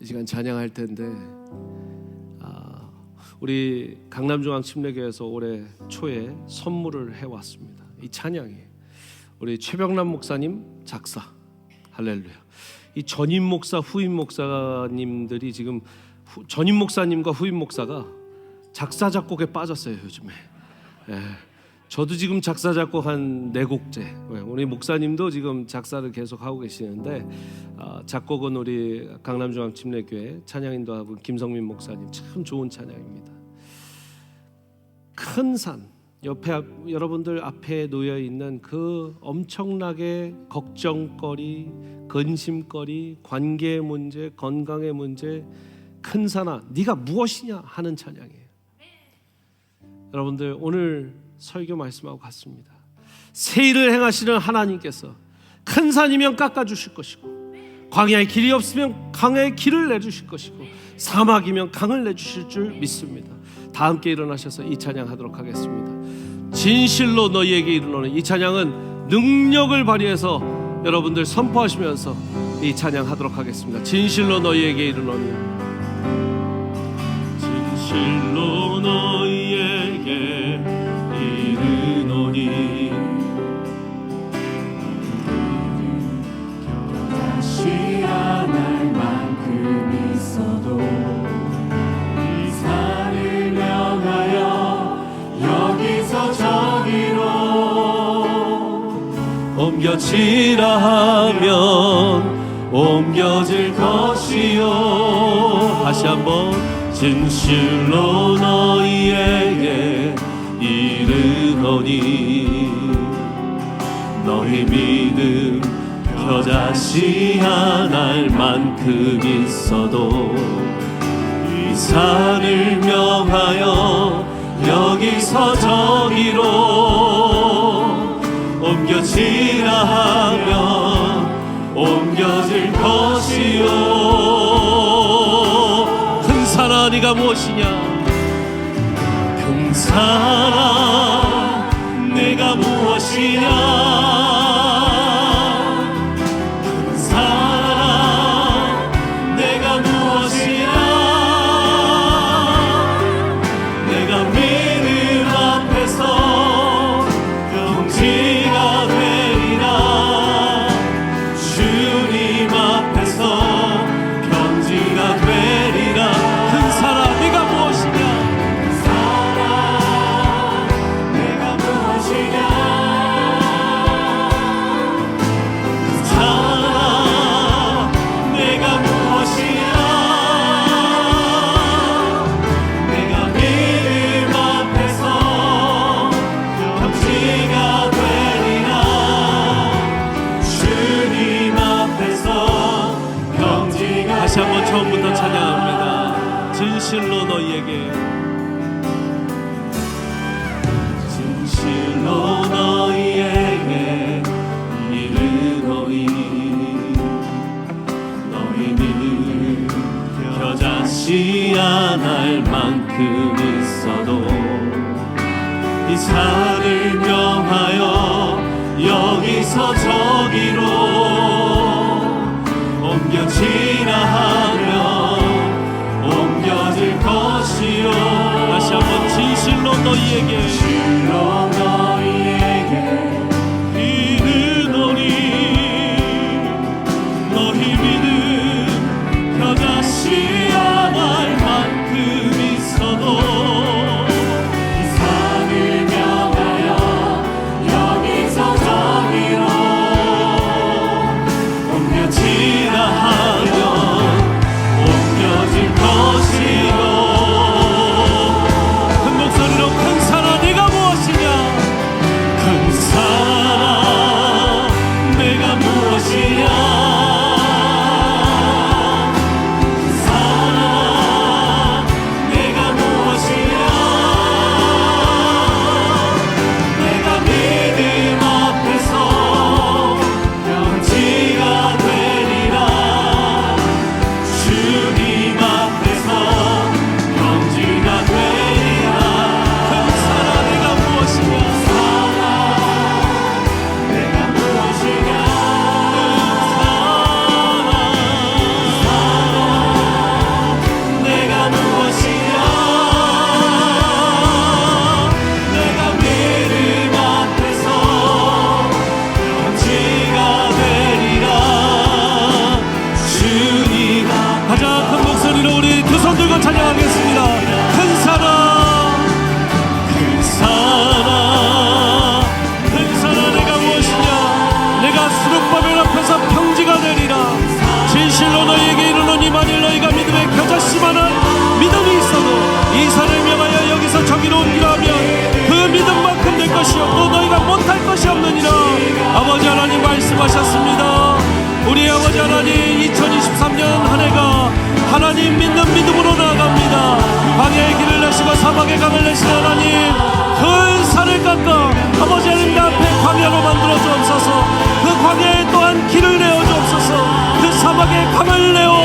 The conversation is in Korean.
이 시간 찬양할 텐데 아, 우리 강남중앙침례교회에서 올해 초에 선물을 해왔습니다. 이 찬양이 우리 최병남 목사님 작사 할렐루야. 이 전임 목사 후임 목사님들이 지금 후, 전임 목사님과 후임 목사가 작사 작곡에 빠졌어요 요즘에. 예. 저도 지금 작사 작곡 한네 곡째. 우리 목사님도 지금 작사를 계속 하고 계시는데 아, 작곡은 우리 강남중앙 침례교회 찬양인도 하고 김성민 목사님 참 좋은 찬양입니다. 큰 산 옆에 앞- 여러분들 앞에 놓여 있는 그 엄청나게 걱정거리, 근심거리, 관계의 문제, 건강의 문제, 큰 산아, 네가 무엇이냐 하는 찬양이에요. 여러분들 오늘 설교 말씀하고 같습니다. 새 일을 행하시는 하나님께서 큰 산이면 깎아 주실 것이고 광야에 길이 없으면 강야에 길을 내 주실 것이고 사막이면 강을 내 주실 줄 믿습니다. 다 함께 일어나셔서 이 찬양하도록 하겠습니다. 진실로 너희에게 이르노니 이 찬양은 능력을 발휘해서 여러분들 선포하시면서 이 찬양하도록 하겠습니다. 진실로 너희에게 이르노니 진실로 너희에게 옮겨지라 하면 옮겨질 것이요. 다시 한번 진실로 너희에게 이르노니 너희 믿음 겨자씨 하나할 만큼 있어도 이 산을 명하여 여기서 저기로 지라 하면 옮겨질 것이요. 큰 네가 무엇이냐? 큰 산아 너희에게. 진실로 너희에게 이르노니 너희 믿음 겨자씨 안할 만큼 있어도 이 산을 명하여 여기서 저기로 옮겨지라 하나님 2023년 한 해가 하나님 믿는 믿음으로 나아갑니다. 광야의 길을 내시고 사막의 강을 내신 하나님 큰 산을 깎아 아버지 하나님 앞에 광야로 만들어 주옵소서. 그 광야에 또한 길을 내어 주옵소서. 그 사막에 강을 내어